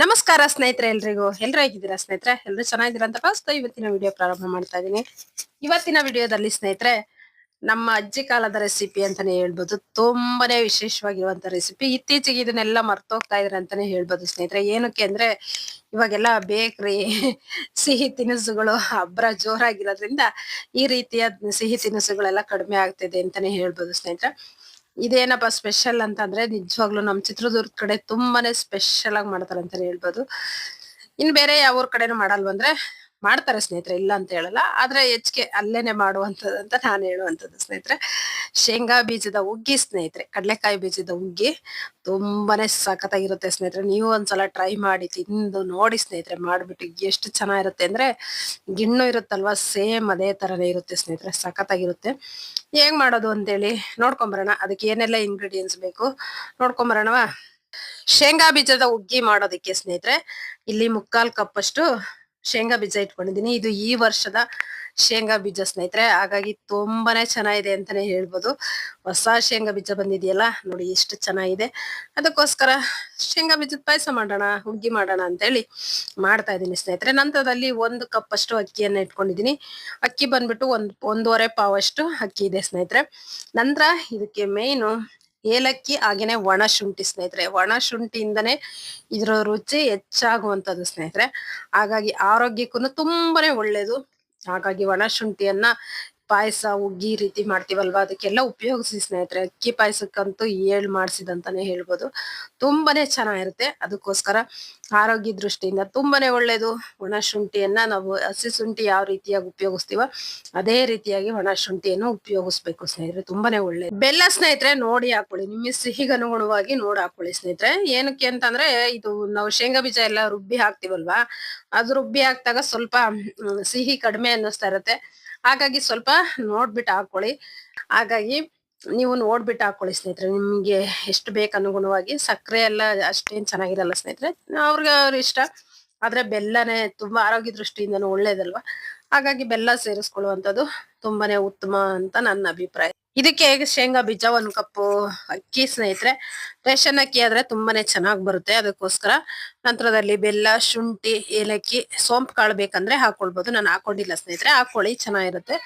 ನಮಸ್ಕಾರ ಸ್ನೇಹಿತರೆ ಎಲ್ರಿಗೂ. ಎಲ್ರು ಹೇಗಿದ್ದೀರಾ ಸ್ನೇಹಿತರೆ? ಎಲ್ರು ಚೆನ್ನಾಗಿದ್ದೀರಾ ಅಂತ ಫಸ್ಟ್ ಇವತ್ತಿನ ವಿಡಿಯೋ ಪ್ರಾರಂಭ ಮಾಡ್ತಾ ಇದ್ದೀನಿ. ಇವತ್ತಿನ ವಿಡಿಯೋದಲ್ಲಿ ಸ್ನೇಹಿತರೆ, ನಮ್ಮ ಅಜ್ಜಿ ಕಾಲದ ರೆಸಿಪಿ ಅಂತಾನೆ ಹೇಳ್ಬೋದು. ತುಂಬಾನೇ ವಿಶೇಷವಾಗಿರುವಂತ ರೆಸಿಪಿ ಇತ್ತೀಚೆಗೆ ಇದನ್ನೆಲ್ಲ ಮರ್ತೋಗ್ತಾ ಇದ್ರೆ ಅಂತಾನೆ ಹೇಳ್ಬೋದು ಸ್ನೇಹಿತರೆ. ಏನಕ್ಕೆ ಅಂದ್ರೆ, ಇವಾಗೆಲ್ಲ ಬೇಕ್ರಿ ಸಿಹಿ ತಿನಿಸುಗಳು ಹಬ್ಬರ ಜೋರಾಗಿರೋದ್ರಿಂದ ಈ ರೀತಿಯ ಸಿಹಿ ತಿನಿಸುಗಳೆಲ್ಲ ಕಡಿಮೆ ಆಗ್ತಿದೆ ಅಂತಾನೆ ಹೇಳ್ಬೋದು ಸ್ನೇಹಿತರೆ. ಇದೇನಪ್ಪ ಸ್ಪೆಷಲ್ ಅಂತಂದ್ರೆ ನಿಜವಾಗ್ಲೂ ನಮ್ ಚಿತ್ರದುರ್ಗ ಕಡೆ ತುಂಬಾನೇ ಸ್ಪೆಷಲ್ ಆಗಿ ಮಾಡ್ತಾರೆ ಅಂತಾನೆ ಹೇಳ್ಬೋದು. ಇನ್ ಬೇರೆ ಯಾವ ಊರ್ ಕಡೆನೂ ಮಾಡಲ್ವಂದ್ರೆ ಮಾಡ್ತಾರೆ ಸ್ನೇಹಿತರೆ, ಇಲ್ಲ ಅಂತ ಹೇಳಲ್ಲ. ಆದ್ರೆ ಹೆಚ್ಚಿಗೆ ಅಲ್ಲೇನೆ ಮಾಡುವಂತದ್ದು ಅಂತ ನಾನು ಹೇಳುವಂತದ್ದು ಸ್ನೇಹಿತರೆ. ಶೇಂಗಾ ಬೀಜದ ಹುಗ್ಗಿ ಸ್ನೇಹಿತರೆ, ಕಡಲೆಕಾಯಿ ಬೀಜದ ಹುಗ್ಗಿ ತುಂಬಾನೇ ಸಖತ್ತಾಗಿರುತ್ತೆ ಸ್ನೇಹಿತರೆ. ನೀವು ಒಂದ್ಸಲ ಟ್ರೈ ಮಾಡಿ, ತಿಂದು ನೋಡಿ ಸ್ನೇಹಿತರೆ, ಮಾಡಿಬಿಟ್ಟು ಎಷ್ಟು ಚೆನ್ನಾಗಿರುತ್ತೆ ಅಂದ್ರೆ ಗಿಣ್ಣು ಇರುತ್ತಲ್ವಾ ಸೇಮ್ ಅದೇ ತರನೇ ಇರುತ್ತೆ ಸ್ನೇಹಿತರೆ, ಸಖತ್ತಾಗಿರುತ್ತೆ. ಹೇಗ್ ಮಾಡೋದು ಅಂತೇಳಿ ನೋಡ್ಕೊಂಬರೋಣ. ಅದಕ್ಕೆ ಏನೆಲ್ಲ ಇಂಗ್ರೀಡಿಯೆಂಟ್ಸ್ ಬೇಕು ನೋಡ್ಕೊಂಬರೋಣವಾ? ಶೇಂಗಾ ಬೀಜದ ಹುಗ್ಗಿ ಮಾಡೋದಕ್ಕೆ ಸ್ನೇಹಿತರೆ, ಇಲ್ಲಿ ಮುಕ್ಕಾಲ್ ಕಪ್ ಅಷ್ಟು ಶೇಂಗಾ ಬೀಜ ಇಟ್ಕೊಂಡಿದ್ದೀನಿ. ಇದು ಈ ವರ್ಷದ ಶೇಂಗಾ ಬೀಜ ಸ್ನೇಹಿತರೆ. ಹಾಗಾಗಿ ತುಂಬಾನೇ ಚೆನ್ನಾಗಿದೆ ಅಂತಾನೆ ಹೇಳ್ಬೋದು. ಹೊಸ ಶೇಂಗಾ ಬೀಜ ಬಂದಿದೆಯಲ್ಲ, ನೋಡಿ ಎಷ್ಟು ಚೆನ್ನಾಗಿದೆ. ಅದಕ್ಕೋಸ್ಕರ ಶೇಂಗಾ ಬೀಜದ ಪಾಯಸ ಮಾಡೋಣ, ಹುಗ್ಗಿ ಮಾಡೋಣ ಅಂತೇಳಿ ಮಾಡ್ತಾ ಇದ್ದೀನಿ ಸ್ನೇಹಿತರೆ. ನಂತರದಲ್ಲಿ ಒಂದು ಕಪ್ ಅಷ್ಟು ಅಕ್ಕಿಯನ್ನ ಇಟ್ಕೊಂಡಿದ್ದೀನಿ. ಅಕ್ಕಿ ಬಂದ್ಬಿಟ್ಟು ಒಂದ್, ಒಂದೂವರೆ ಪಾವಷ್ಟು ಅಕ್ಕಿ ಇದೆ ಸ್ನೇಹಿತರೆ. ನಂತರ ಇದಕ್ಕೆ ಮೇಯ್ನು ಏಲಕ್ಕಿ ಹಾಗೇನೆ ಒಣ ಶುಂಠಿ ಸ್ನೇಹಿತರೆ. ಒಣ ಶುಂಠಿಯಿಂದನೇ ಇದ್ರ ರುಚಿ ಹೆಚ್ಚಾಗುವಂಥದ್ದು ಸ್ನೇಹಿತರೆ. ಹಾಗಾಗಿ ಆರೋಗ್ಯಕ್ಕೂ ತುಂಬಾನೇ ಒಳ್ಳೇದು. ಹಾಗಾಗಿ ಒಣ ಶುಂಠಿಯನ್ನ ಪಾಯಸ ಹುಗ್ಗಿ ರೀತಿ ಮಾಡ್ತೀವಲ್ವಾ? ಅದಕ್ಕೆಲ್ಲ ಉಪಯೋಗಿಸಿ ಸ್ನೇಹಿತರೆ, ಅಕ್ಕಿ ಪಾಯಸಕ್ಕಂತೂ ಏಳ್ ಮಾಡಿಸಿದಂತಾನೆ ಹೇಳ್ಬೋದು. ತುಂಬಾನೇ ಚೆನ್ನಾಗಿರುತ್ತೆ. ಅದಕ್ಕೋಸ್ಕರ ಆರೋಗ್ಯ ದೃಷ್ಟಿಯಿಂದ ತುಂಬಾನೇ ಒಳ್ಳೇದು. ಒಣ ಶುಂಠಿಯನ್ನ ನಾವು ಹಸಿ ಶುಂಠಿ ಯಾವ ರೀತಿಯಾಗಿ ಉಪಯೋಗಿಸ್ತೀವೋ ಅದೇ ರೀತಿಯಾಗಿ ಒಣ ಶುಂಠಿಯನ್ನು ಉಪಯೋಗಿಸ್ಬೇಕು ಸ್ನೇಹಿತರೆ. ತುಂಬಾನೇ ಒಳ್ಳೇದು. ಬೆಲ್ಲ ಸ್ನೇಹಿತರೆ, ನೋಡಿ ಹಾಕೊಳ್ಳಿ. ನಿಮಗೆ ಸಿಹಿಗೆ ಅನುಗುಣವಾಗಿ ನೋಡಿ ಹಾಕೊಳ್ಳಿ ಸ್ನೇಹಿತರೆ. ಏನಕ್ಕೆ ಅಂತಂದ್ರೆ, ಇದು ನಾವು ಶೇಂಗಾ ಬೀಜ ಎಲ್ಲ ರುಬ್ಬಿ ಹಾಕ್ತಿವಲ್ವಾ? ಅದು ರುಬ್ಬಿ ಹಾಕ್ದಾಗ ಸ್ವಲ್ಪ ಸಿಹಿ ಕಡಿಮೆ ಅನ್ನಿಸ್ತಾ ಇರುತ್ತೆ. ಹಾಗಾಗಿ ಸ್ವಲ್ಪ ನೋಡ್ಬಿಟ್ಟು ಹಾಕೊಳ್ಳಿ. ಹಾಗಾಗಿ ನೀವು ನೋಡ್ಬಿಟ್ಟು ಹಾಕೊಳ್ಳಿ ಸ್ನೇಹಿತರೆ, ನಿಮಗೆ ಎಷ್ಟು ಬೇಕು ಅನುಗುಣವಾಗಿ. ಸಕ್ಕರೆ ಎಲ್ಲ ಅಷ್ಟೇನ್ ಚೆನ್ನಾಗಿರಲ್ಲ ಸ್ನೇಹಿತರೆ. ಅವ್ರಿಗೆ ಅವ್ರ ಇಷ್ಟ. ಆದ್ರೆ ಬೆಲ್ಲನೇ ತುಂಬಾ ಆರೋಗ್ಯ ದೃಷ್ಟಿಯಿಂದನೂ ಒಳ್ಳೇದಲ್ವಾ? ಹಾಗಾಗಿ ಬೆಲ್ಲ ಸೇರಿಸ್ಕೊಳ್ಳುವಂಥದ್ದು ತುಂಬಾನೇ ಉತ್ತಮ ಅಂತ ನನ್ನ ಅಭಿಪ್ರಾಯ. ಇದಕ್ಕೆ ಶೇಂಗಾ ಬೀಜ ಒಂದ್ ಕಪ್ಪು ಅಕ್ಕಿ ಸ್ನೇಹಿತರೆ, ರೇಷನ್ ಅಕ್ಕಿ ಆದ್ರೆ ತುಂಬಾನೇ ಚೆನ್ನಾಗ್ ಬರುತ್ತೆ. ಅದಕ್ಕೋಸ್ಕರ ನಂತರದಲ್ಲಿ ಬೆಲ್ಲ, ಶುಂಠಿ, ಏಲಕ್ಕಿ, ಸೋಂಪು ಕಾಳು ಬೇಕಂದ್ರೆ ಹಾಕೊಳ್ಬಹುದು ನಾನು ಹಾಕೊಂಡಿಲ್ಲ ಸ್ನೇಹಿತರೆ, ಹಾಕೊಳ್ಳಿ, ಚೆನ್ನಾಗಿರುತ್ತೆ.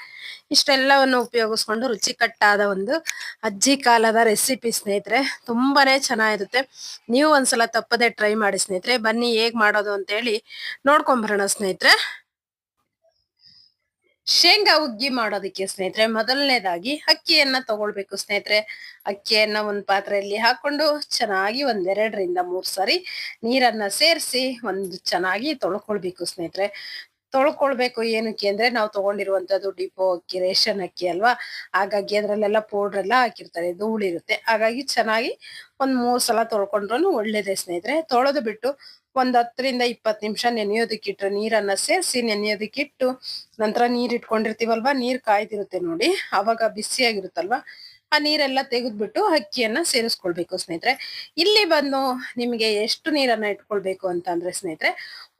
ಇಷ್ಟೆಲ್ಲವನ್ನು ಉಪಯೋಗಿಸ್ಕೊಂಡು ರುಚಿಕಟ್ಟಾದ ಒಂದು ಅಜ್ಜಿ ಕಾಲದ ರೆಸಿಪಿ ಸ್ನೇಹಿತರೆ, ತುಂಬಾನೇ ಚೆನ್ನಾಗಿರುತ್ತೆ. ನೀವು ಒಂದ್ಸಲ ತಪ್ಪದೆ ಟ್ರೈ ಮಾಡಿ ಸ್ನೇಹಿತರೆ, ಬನ್ನಿ ಹೇಗ್ ಮಾಡೋದು ಅಂತ ಹೇಳಿ ನೋಡ್ಕೊಂಬರೋಣ ಸ್ನೇಹಿತರೆ. ಶೇಂಗಾ ಹುಗ್ಗಿ ಮಾಡೋದಕ್ಕೆ ಸ್ನೇಹಿತರೆ ಮೊದಲನೇದಾಗಿ ಅಕ್ಕಿಯನ್ನ ತಗೊಳ್ಬೇಕು ಸ್ನೇಹಿತರೆ. ಅಕ್ಕಿಯನ್ನ ಒಂದ್ ಪಾತ್ರೆಯಲ್ಲಿ ಹಾಕೊಂಡು ಚೆನ್ನಾಗಿ ಒಂದೆರಡರಿಂದ ಮೂರ್ ಸಾರಿ ನೀರನ್ನ ಸೇರಿಸಿ ಒಂದು ಚೆನ್ನಾಗಿ ತೊಳ್ಕೊಳ್ಬೇಕು ಸ್ನೇಹಿತರೆ. ತೊಳ್ಕೊಳ್ಬೇಕು ಏನಕ್ಕೆ ಅಂದ್ರೆ ನಾವು ತಗೊಂಡಿರುವಂತದ್ದು ಡಿಪೋ ಅಕ್ಕಿ, ರೇಷನ್ ಅಕ್ಕಿ ಅಲ್ವಾ? ಹಾಗಾಗಿ ಅದ್ರಲ್ಲೆಲ್ಲ ಪೌಡರ್ ಎಲ್ಲ ಹಾಕಿರ್ತಾರೆ ಧೂಳಿರುತ್ತೆ ಹಾಗಾಗಿ ಚೆನ್ನಾಗಿ ಒಂದ್ ಮೂರ್ ಸಲ ತೊಳ್ಕೊಂಡ್ರು ಒಳ್ಳೇದೇ ಸ್ನೇಹಿತರೆ. ತೊಳೆದು ಬಿಟ್ಟು ಒಂದ್ ಹತ್ತರಿಂದ ಇಪ್ಪತ್ ನಿಮಿಷ ನೆನೆಯೋದಕ್ಕಿಟ್ರೆ ನೀರನ್ನ ಸೇರಿಸಿ ನೆನೆಯೋದಕ್ಕಿಟ್ಟು ನಂತರ ನೀರ್ ಇಟ್ಕೊಂಡಿರ್ತೀವಲ್ವಾ? ನೀರ್ ಕಾಯ್ದಿರುತ್ತೆ ನೋಡಿ. ಅವಾಗ ಬಿಸಿಯಾಗಿರುತ್ತಲ್ವಾ? ಆ ನೀರೆಲ್ಲ ತೆಗೆದ್ಬಿಟ್ಟು ಅಕ್ಕಿಯನ್ನ ಸೇರಿಸ್ಕೊಳ್ಬೇಕು ಸ್ನೇಹಿತರೆ. ಇಲ್ಲಿ ಬಂದು ನಿಮಗೆ ಎಷ್ಟು ನೀರನ್ನ ಇಟ್ಕೊಳ್ಬೇಕು ಅಂತ ಅಂದ್ರೆ ಸ್ನೇಹಿತರೆ,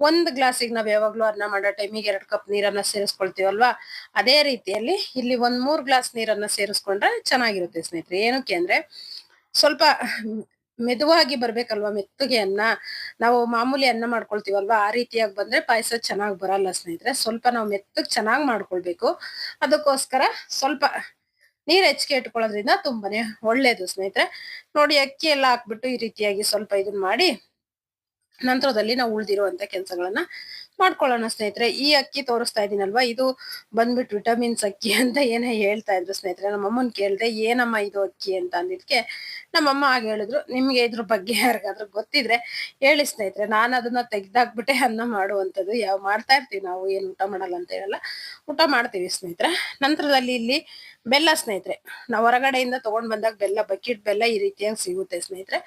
ಒಂದ್ ಗ್ಲಾಸಿಗೆ ನಾವ್ ಯಾವಾಗ್ಲೂ ಅನ್ನ ಮಾಡೋ ಟೈಮಿಗೆ ಎರಡು ಕಪ್ ನೀರನ್ನ ಸೇರಿಸ್ಕೊಳ್ತೀವಲ್ವಾ? ಅದೇ ರೀತಿಯಲ್ಲಿ ಇಲ್ಲಿ ಒಂದ್ ಮೂರ್ ಗ್ಲಾಸ್ ನೀರನ್ನ ಸೇರಿಸ್ಕೊಂಡ್ರೆ ಚೆನ್ನಾಗಿರುತ್ತೆ ಸ್ನೇಹಿತರೆ. ಏನಕ್ಕೆ ಅಂದ್ರೆ ಸ್ವಲ್ಪ ಮೆದುವಾಗಿ ಬರ್ಬೇಕಲ್ವಾ ಮೆತ್ತಗೆ ಅನ್ನ? ನಾವು ಮಾಮೂಲಿ ಅನ್ನ ಮಾಡ್ಕೊಳ್ತೀವಲ್ವಾ? ಆ ರೀತಿಯಾಗಿ ಬಂದ್ರೆ ಪಾಯಸ ಚೆನ್ನಾಗಿ ಬರಲ್ಲ ಸ್ನೇಹಿತರೆ. ಸ್ವಲ್ಪ ನಾವು ಮೆತ್ತಗೆ ಚೆನ್ನಾಗಿ ಮಾಡ್ಕೊಳ್ಬೇಕು. ಅದಕ್ಕೋಸ್ಕರ ಸ್ವಲ್ಪ ನೀರ್ ಹೆಚ್ಚಿಗೆ ಇಟ್ಕೊಳ್ಳೋದ್ರಿಂದ ತುಂಬಾನೇ ಒಳ್ಳೇದು ಸ್ನೇಹಿತರೆ. ನೋಡಿ ಅಕ್ಕಿ ಎಲ್ಲ ಹಾಕ್ಬಿಟ್ಟು ಈ ರೀತಿಯಾಗಿ ಸ್ವಲ್ಪ ಇದನ್ನ ಮಾಡಿ ನಂತರದಲ್ಲಿ ನಾವು ಉಳ್ದಿರುವಂತ ಕೆಲಸಗಳನ್ನ ಮಾಡ್ಕೊಳ್ಳೋಣ ಸ್ನೇಹಿತರೆ. ಈ ಅಕ್ಕಿ ತೋರಿಸ್ತಾ ಇದೀನಲ್ವಾ? ಇದು ಬಂದ್ಬಿಟ್ಟು ವಿಟಮಿನ್ಸ್ ಅಕ್ಕಿ ಅಂತ ಏನೇ ಹೇಳ್ತಾ ಇದ್ರು ಸ್ನೇಹಿತರೆ. ನಮ್ಮಮ್ಮನ್ ಕೇಳಿದೆ, ಏನಮ್ಮ ಇದು ಅಕ್ಕಿ ಅಂತ ಅಂದಿದ್ಕೆ? ನಮ್ಮಮ್ಮ ಹಾಗೆ ಹೇಳಿದ್ರು, ನಿಮ್ಗೆ ಇದ್ರ ಬಗ್ಗೆ ಯಾರಿಗಾದ್ರೂ ಗೊತ್ತಿದ್ರೆ ಹೇಳಿ ಸ್ನೇಹಿತರೆ. ನಾನು ಅದನ್ನ ತೆಗ್ದಾಕ್ಬಿಟ್ಟೆ ಅನ್ನ ಮಾಡುವಂಥದ್ದು. ಯಾವ, ಮಾಡ್ತಾ ಇರ್ತೀವಿ ನಾವು. ಏನು ಊಟ ಮಾಡಲ್ಲ ಅಂತ ಹೇಳಲ್ಲ. ಊಟ ಮಾಡ್ತೀವಿ ಸ್ನೇಹಿತರೆ. ನಂತರದಲ್ಲಿ ಇಲ್ಲಿ ಬೆಲ್ಲ ಸ್ನೇಹಿತರೆ, ನಾವು ಹೊರಗಡೆಯಿಂದ ತಗೊಂಡ್ ಬಂದಾಗ ಬೆಲ್ಲ ಬಕೆಟ್ ಬೆಲ್ಲ ಈ ರೀತಿಯಾಗಿ ಸಿಗುತ್ತೆ ಸ್ನೇಹಿತರೆ.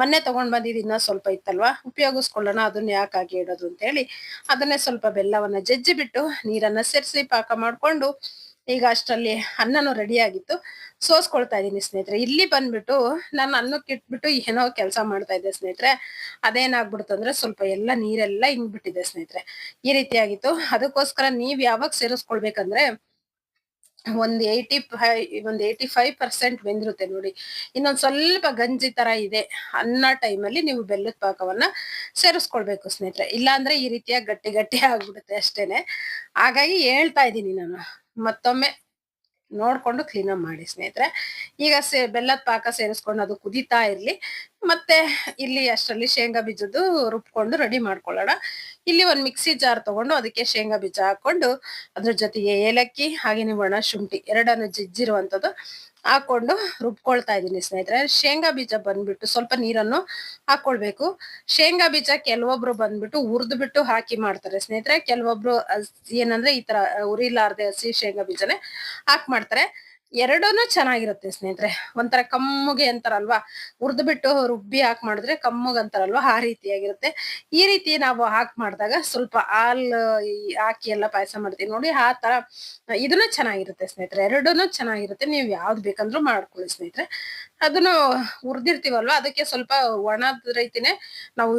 ಮೊನ್ನೆ ತಗೊಂಡ್ ಬಂದಿದ್ದು ಇನ್ನ ಸ್ವಲ್ಪ ಇತ್ತಲ್ವಾ? ಉಪಯೋಗಿಸ್ಕೊಳ್ಳೋಣ, ಅದನ್ನ ಯಾಕೆ ಹಾಗೆ ಇಡೋದು ಅಂತ ಹೇಳಿ. ಅದನ್ನೇ ಸ್ವಲ್ಪ ಬೆಲ್ಲವನ್ನ ಜಜ್ಜಿ ಬಿಟ್ಟು ನೀರನ್ನ ಸೇರಿಸಿ ಪಾಕ ಮಾಡ್ಕೊಂಡು, ಈಗ ಅಷ್ಟರಲ್ಲಿ ಅನ್ನನೂ ರೆಡಿ ಆಗಿತ್ತು. ಸೋಸ್ಕೊಳ್ತಾ ಇದ್ದೀನಿ ಸ್ನೇಹಿತರೆ. ಇಲ್ಲಿ ಬಂದ್ಬಿಟ್ಟು ನಾನು ಅನ್ನಕ್ಕೆ ಇಟ್ಬಿಟ್ಟು ಏನೋ ಕೆಲಸ ಮಾಡ್ತಾ ಇದ್ದೆ ಸ್ನೇಹಿತರೆ. ಅದೇನಾಗ್ಬಿಡ್ತು ಅಂದ್ರೆ ಸ್ವಲ್ಪ ಎಲ್ಲ ನೀರೆಲ್ಲ ಹಿಂಗ್ಬಿಟ್ಟಿದೆ ಸ್ನೇಹಿತರೆ. ಈ ರೀತಿ ಆಗಿತ್ತು ಅದಕ್ಕೋಸ್ಕರ ನೀವ್ ಯಾವಾಗ ಸೇರಿಸ್ಕೊಳ್ಬೇಕಂದ್ರೆ ಒಂದ್ ಏಯ್ಟಿ ಫೈ ಒಂದ್ ಏಯ್ಟಿ ಫೈವ್ ಪರ್ಸೆಂಟ್ ಬೆಂದಿರುತ್ತೆ ನೋಡಿ. ಇನ್ನೊಂದ್ ಸ್ವಲ್ಪ ಗಂಜಿ ತರ ಇದೆ. ಅನ್ನೋ ಟೈಮಲ್ಲಿ ನೀವು ಬೆಲ್ಲದ ಪಾಕವನ್ನ ಸೇರಿಸ್ಕೊಳ್ಬೇಕು ಸ್ನೇಹಿತರೆ. ಇಲ್ಲಾಂದ್ರೆ ಈ ರೀತಿಯಾಗಿ ಗಟ್ಟಿ ಗಟ್ಟಿ ಆಗ್ಬಿಡುತ್ತೆ ಅಷ್ಟೇನೆ. ಹಾಗಾಗಿ ಹೇಳ್ತಾ ಇದ್ದೀನಿ ನಾನು. ಮತ್ತೊಮ್ಮೆ ನೋಡ್ಕೊಂಡು ಕ್ಲೀನಾಗಿ ಮಾಡಿ ಸ್ನೇಹಿತರೆ. ಈಗ ಸೇ, ಬೆಲ್ಲದ ಪಾಕ ಸೇರಿಸ್ಕೊಂಡು ಅದು ಕುದೀತಾ ಇರ್ಲಿ. ಮತ್ತೆ ಇಲ್ಲಿ ಅಷ್ಟರಲ್ಲಿ ಶೇಂಗಾ ಬೀಜದ್ದು ರುಬ್ಕೊಂಡು ರೆಡಿ ಮಾಡ್ಕೊಳ್ಳೋಣ. ಇಲ್ಲಿ ಒಂದು ಮಿಕ್ಸಿ ಜಾರ್ ತಗೊಂಡು ಅದಕ್ಕೆ ಶೇಂಗಾ ಬೀಜ ಹಾಕೊಂಡು ಅದ್ರ ಜೊತೆಗೆ ಏಲಕ್ಕಿ, ಹಾಗೇನೆ ಒಣ ಶುಂಠಿ ಎರಡನ್ನು ಜಿಜ್ಜಿರುವಂಥದ್ದು ಹಾಕೊಂಡು ರುಬ್ಕೊಳ್ತಾ ಇದ್ದೀನಿ ಸ್ನೇಹಿತರೆ. ಶೇಂಗಾ ಬೀಜ ಬಂದ್ಬಿಟ್ಟು ಸ್ವಲ್ಪ ನೀರನ್ನು ಹಾಕೊಳ್ಬೇಕು ಶೇಂಗಾ ಬೀಜ ಕೆಲವೊಬ್ರು ಬಂದ್ಬಿಟ್ಟು ಹುರಿದು ಬಿಟ್ಟು ಹಾಕಿ ಮಾಡ್ತಾರೆ ಸ್ನೇಹಿತರೆ. ಕೆಲವೊಬ್ರು ಏನಂದ್ರೆ ಈ ತರ ಉರಿಲಾರ್ದೆ ಹಸಿ ಶೇಂಗಾ ಬೀಜನೇ ಹಾಕ್ ಮಾಡ್ತಾರೆ. ಎರಡೂನು ಚೆನ್ನಾಗಿರುತ್ತೆ ಸ್ನೇಹಿತರೆ. ಒಂಥರ ಕಮ್ಮುಗೆ ಅಂತಾರಲ್ವಾ? ಹುರಿದು ಬಿಟ್ಟು ರುಬ್ಬಿ ಹಾಕ್ ಮಾಡಿದ್ರೆ ಕಮ್ಮುಗೆ ಅಂತಾರಲ್ವಾ? ಆ ರೀತಿಯಾಗಿರುತ್ತೆ. ಈ ರೀತಿ ನಾವು ಹಾಕ್ ಮಾಡಿದಾಗ ಸ್ವಲ್ಪ ಹಾಲು ಹಾಕಿ ಎಲ್ಲ ಪಾಯಸ ಮಾಡ್ತೀವಿ ನೋಡಿ, ಆ ತರ ಇದನ್ನು ಚೆನ್ನಾಗಿರುತ್ತೆ ಸ್ನೇಹಿತರೆ. ಎರಡೂನು ಚೆನ್ನಾಗಿರುತ್ತೆ. ನೀವು ಯಾವ್ದು ಬೇಕಂದ್ರೂ ಮಾಡ್ಕೊಳ್ಳಿ ಸ್ನೇಹಿತರೆ. ಅದನ್ನು ಹುರಿದಿರ್ತೀವಲ್ವಾ? ಅದಕ್ಕೆ ಸ್ವಲ್ಪ ಒಣದ ರೀತಿನೇ ನಾವು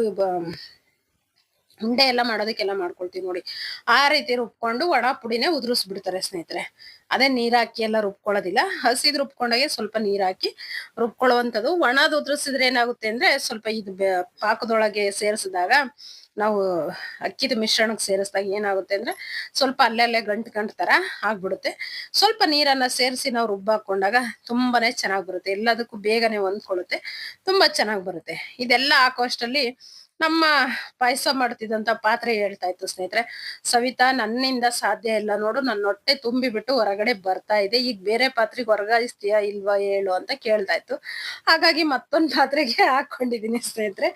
ಉಂಡೆ ಎಲ್ಲ ಮಾಡೋದಕ್ಕೆಲ್ಲ ಮಾಡ್ಕೊಳ್ತೀವಿ ನೋಡಿ. ಆ ರೀತಿ ರುಬ್ಕೊಂಡು ಒಣ ಪುಡಿನೇ ಉದುರಿಸ್ಬಿಡ್ತಾರೆ ಸ್ನೇಹಿತರೆ. ಅದೇ ನೀರ್ ಹಾಕಿ ಎಲ್ಲ ರುಬ್ಕೊಳ್ಳೋದಿಲ್ಲ. ಹಸಿದ್ ರುಬ್ಕೊಂಡಾಗೆ ಸ್ವಲ್ಪ ನೀರ್ ಹಾಕಿ ರುಬ್ಕೊಳ್ಳುವಂಥದ್ದು. ಒಣದ್ ಉದುರಿಸಿದ್ರೆ ಏನಾಗುತ್ತೆ ಅಂದ್ರೆ ಸ್ವಲ್ಪ ಇದು ಪಾಕದೊಳಗೆ ಸೇರಿಸಿದಾಗ ನಾವು ಅಕ್ಕಿದ ಮಿಶ್ರಣಕ್ಕೆ ಸೇರಿಸಿದಾಗ ಏನಾಗುತ್ತೆ ಅಂದ್ರೆ ಸ್ವಲ್ಪ ಅಲ್ಲಲ್ಲೇ ಗಂಟು ಗಂಟು ತರ ಆಗ್ಬಿಡುತ್ತೆ. ಸ್ವಲ್ಪ ನೀರನ್ನ ಸೇರಿಸಿ ನಾವು ರುಬ್ಬಾಕೊಂಡಾಗ ತುಂಬಾನೇ ಚೆನ್ನಾಗಿ ಬರುತ್ತೆ. ಎಲ್ಲದಕ್ಕೂ ಬೇಗನೆ ಹೊಂದ್ಕೊಳ್ಳುತ್ತೆ. ತುಂಬಾ ಚೆನ್ನಾಗಿ ಬರುತ್ತೆ. ಇದೆಲ್ಲ ಹಾಕೋಷ್ಟರಲ್ಲಿ ನಮ್ಮ ಪಾಯಸ ಮಾಡ್ತಿದ್ದಂತ ಪಾತ್ರೆ ಹೇಳ್ತಾ ಇತ್ತು ಸ್ನೇಹಿತರೆ. ಸವಿತಾ ನನ್ನಿಂದ ಸಾಧ್ಯ ಇಲ್ಲ ನೋಡು ನನ್ನ ಹೊಟ್ಟೆ ತುಂಬಿ ಬಿಟ್ಟು ಹೊರಗಡೆ ಬರ್ತಾ ಇದೆ. ಈಗ ಬೇರೆ ಪಾತ್ರೆಗೆ ವರ್ಗಾಯಿಸ್ತೀಯಾ ಇಲ್ವಾ ಹೇಳು ಅಂತ ಕೇಳ್ತಾ ಇತ್ತು. ಹಾಗಾಗಿ ಮತ್ತೊಂದು ಪಾತ್ರೆಗೆ ಹಾಕೊಂಡಿದೀನಿ ಸ್ನೇಹಿತರೆ.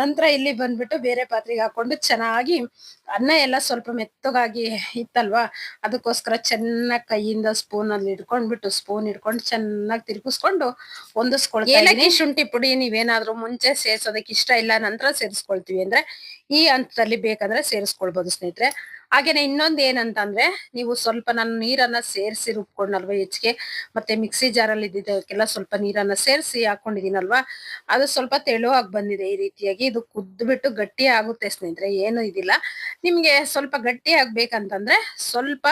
ನಂತರ ಇಲ್ಲಿ ಬಂದ್ಬಿಟ್ಟು ಬೇರೆ ಪಾತ್ರೆಗೆ ಹಾಕೊಂಡು ಚೆನ್ನಾಗಿ ಅನ್ನ ಎಲ್ಲ ಸ್ವಲ್ಪ ಮೆತ್ತಗಾಗಿ ಇತ್ತಲ್ವಾ? ಅದಕ್ಕೋಸ್ಕರ ಚೆನ್ನಾಗಿ ಕೈಯಿಂದ ಸ್ಪೂನ್ ಅಲ್ಲಿ ಇಟ್ಕೊಂಡ್ಬಿಟ್ಟು ಸ್ಪೂನ್ ಇಟ್ಕೊಂಡು ಚೆನ್ನಾಗಿ ತಿರುಗಿಸ್ಕೊಂಡು ಹೊಂದಿಸ್ಕೊಳ್ತಾ ಏಲಕ್ಕಿ ಶುಂಠಿ ಪುಡಿ ನೀವೇನಾದ್ರೂ ಮುಂಚೆ ಸೇರ್ಸೋದಕ್ಕೆ ಇಷ್ಟ ಇಲ್ಲ ನಂತರ ಸೇರಿಸ್ಕೊಳ್ತೀವಿ ಅಂದ್ರೆ ಈ ಹಂತದಲ್ಲಿ ಬೇಕಂದ್ರೆ ಸೇರಿಸ್ಕೊಳ್ಬಹುದು ಸ್ನೇಹಿತರೆ. ಹಾಗೇನೆ ಇನ್ನೊಂದು ಏನಂತಂದ್ರೆ ನೀವು ಸ್ವಲ್ಪ ನಾನು ನೀರನ್ನ ಸೇರಿಸಿ ರುಬ್ಕೊಂಡಲ್ವಾ ಹೆಚ್ಚಿಗೆ? ಮತ್ತೆ ಮಿಕ್ಸಿ ಜಾರಲ್ಲಿ ಇದ್ದಿದ್ದಕ್ಕೆಲ್ಲ ಸ್ವಲ್ಪ ನೀರನ್ನ ಸೇರಿಸಿ ಹಾಕೊಂಡಿದೀನಲ್ವಾ ಅದು ಸ್ವಲ್ಪ ತೆಳುವಾಗಿ ಬಂದಿದೆ ಈ ರೀತಿಯಾಗಿ. ಇದು ಕುದ್ಬಿಟ್ಟು ಗಟ್ಟಿ ಆಗುತ್ತೆ ಸ್ನೇಹಿತರೆ, ಏನು ಇದಿಲ್ಲ. ನಿಮ್ಗೆ ಸ್ವಲ್ಪ ಗಟ್ಟಿ ಆಗ್ಬೇಕಂತಂದ್ರೆ ಸ್ವಲ್ಪ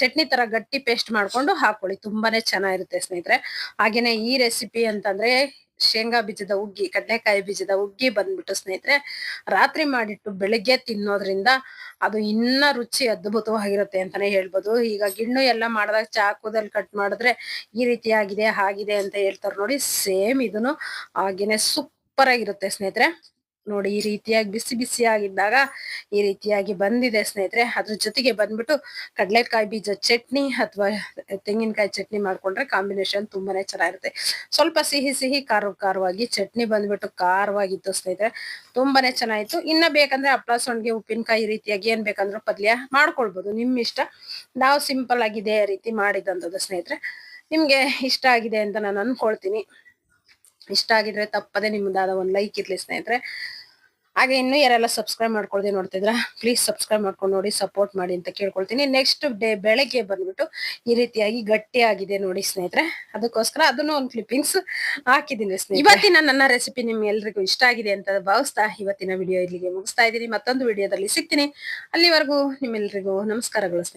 ಚಟ್ನಿ ತರ ಗಟ್ಟಿ ಪೇಸ್ಟ್ ಮಾಡ್ಕೊಂಡು ಹಾಕೊಳ್ಳಿ. ತುಂಬಾನೇ ಚೆನ್ನಾಗಿರುತ್ತೆ ಸ್ನೇಹಿತರೆ. ಹಾಗೇನೆ ಈ ರೆಸಿಪಿ ಅಂತಂದ್ರೆ ಶೇಂಗಾ ಬೀಜದ ಉಗ್ಗಿ, ಕಡ್ಲೆಕಾಯಿ ಬೀಜದ ಉಗ್ಗಿ ಬಂದ್ಬಿಟ್ಟು ಸ್ನೇಹಿತರೆ, ರಾತ್ರಿ ಮಾಡಿಟ್ಟು ಬೆಳಿಗ್ಗೆ ತಿನ್ನೋದ್ರಿಂದ ಅದು ಇನ್ನ ರುಚಿ ಅದ್ಭುತವಾಗಿರುತ್ತೆ ಅಂತಾನೆ ಹೇಳ್ಬೋದು. ಈಗ ಗಿಣ್ಣು ಎಲ್ಲ ಮಾಡಿದಾಗ ಚಾಕುದಲ್ಲಿ ಕಟ್ ಮಾಡಿದ್ರೆ ಈ ರೀತಿಯಾಗಿದೆ ಆಗಿದೆ ಅಂತ ಹೇಳ್ತಾರೆ ನೋಡಿ, ಸೇಮ್ ಇದನ್ನು ಹಾಗೇನೆ ಸೂಪರ್ ಆಗಿರುತ್ತೆ ಸ್ನೇಹಿತರೆ. ನೋಡಿ ಈ ರೀತಿಯಾಗಿ ಬಿಸಿ ಬಿಸಿ ಆಗಿದ್ದಾಗ ಈ ರೀತಿಯಾಗಿ ಬಂದಿದೆ ಸ್ನೇಹಿತರೆ. ಅದ್ರ ಜೊತೆಗೆ ಬಂದ್ಬಿಟ್ಟು ಕಡಲೆಕಾಯಿ ಬೀಜ ಚಟ್ನಿ ಅಥವಾ ತೆಂಗಿನಕಾಯಿ ಚಟ್ನಿ ಮಾಡ್ಕೊಂಡ್ರೆ ಕಾಂಬಿನೇಷನ್ ತುಂಬಾನೇ ಚೆನ್ನಾಗಿರುತ್ತೆ. ಸ್ವಲ್ಪ ಸಿಹಿ ಸಿಹಿ ಖಾರ ಖಾರವಾಗಿ ಚಟ್ನಿ ಬಂದ್ಬಿಟ್ಟು ಖಾರವಾಗಿತ್ತು ಸ್ನೇಹಿತರೆ. ತುಂಬಾನೇ ಚೆನ್ನಾಗಿತ್ತು. ಇನ್ನ ಬೇಕಂದ್ರೆ ಹಪ್ಪಳ ಸೊಂಡ್ಗೆ ಉಪ್ಪಿನಕಾಯಿ ರೀತಿಯಾಗಿ ಏನ್ ಬೇಕಂದ್ರೂ ಪಲ್ಯ ಮಾಡ್ಕೊಳ್ಬಹುದು ನಿಮ್ ಇಷ್ಟ. ನಾವು ಸಿಂಪಲ್ ಆಗಿ ಇದೇ ರೀತಿ ಮಾಡಿದಂಥದ್ದು ಸ್ನೇಹಿತರೆ. ನಿಮ್ಗೆ ಇಷ್ಟ ಆಗಿದೆ ಅಂತ ನಾನು ಅನ್ಕೊಳ್ತೀನಿ. ಇಷ್ಟ ಆಗಿದ್ರೆ ತಪ್ಪದೆ ನಿಮ್ದಾದ ಒಂದು ಲೈಕ್ ಇರ್ಲಿ ಸ್ನೇಹಿತರೆ. ಹಾಗೆ ಇನ್ನು ಯಾರೆಲ್ಲ ಸಬ್ಸ್ಕ್ರೈಬ್ ಮಾಡ್ಕೊಳ್ದೆ ನೋಡ್ತಿದ್ರ ಪ್ಲೀಸ್ ಸಬ್ಸ್ಕ್ರೈಬ್ ಮಾಡ್ಕೊಂಡು ನೋಡಿ ಸಪೋರ್ಟ್ ಮಾಡಿ ಅಂತ ಕೇಳ್ಕೊಳ್ತೀನಿ. ನೆಕ್ಸ್ಟ್ ಡೇ ಬೆಳಗ್ಗೆ ಬಂದ್ಬಿಟ್ಟು ಈ ರೀತಿಯಾಗಿ ಗಟ್ಟಿಯಾಗಿದೆ ನೋಡಿ ಸ್ನೇಹಿತರೆ. ಅದಕ್ಕೋಸ್ಕರ ಅದನ್ನು ಒಂದು ಕ್ಲಿಪ್ಪಿಂಗ್ಸ್ ಹಾಕಿದ್ದೀನಿ ಸ್ನೇಹಿತರೆ. ಇವತ್ತಿನ ನನ್ನ ರೆಸಿಪಿ ನಿಮ್ಗೆಲ್ರಿಗೂ ಇಷ್ಟ ಆಗಿದೆ ಅಂತ ಭಾವಿಸ್ತಾ ಇವತ್ತಿನ ವಿಡಿಯೋ ಇಲ್ಲಿಗೆ ಮುಗಿಸ್ತಾ ಇದ್ದೀನಿ. ಮತ್ತೊಂದು ವಿಡಿಯೋದಲ್ಲಿ ಸಿಗ್ತೀನಿ. ಅಲ್ಲಿವರೆಗೂ ನಿಮ್ಮೆಲ್ರಿಗೂ ನಮಸ್ಕಾರಗಳು ಸ್ನೇಹಿತರೆ.